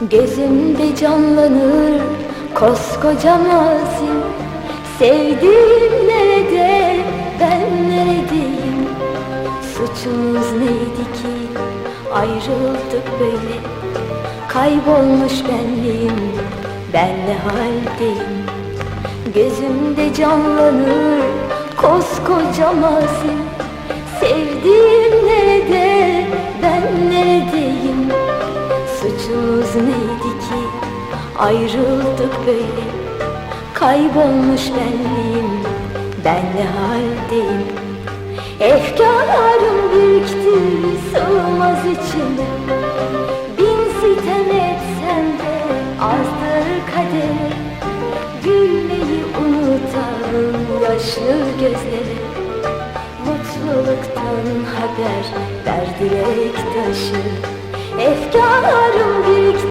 Gözümde canlanır koskoca mazim. Sevdiğim nerede, ben neredeyim? Suçumuz neydi ki ayrıldık böyle? Kaybolmuş benliğim, ben ne haldeyim? Gözümde canlanır koskoca mazim. Sevdiğim ayrıldık böyle Kaybolmuş benliğim. Ben ne haldeyim? Efkarlarım birikti sığmaz içime. Bin sitem etsem de azdır kader. Gülmeyi unutan yaşlı gözleri Mutluluktan haber ver dilek taşı. Efkarlarım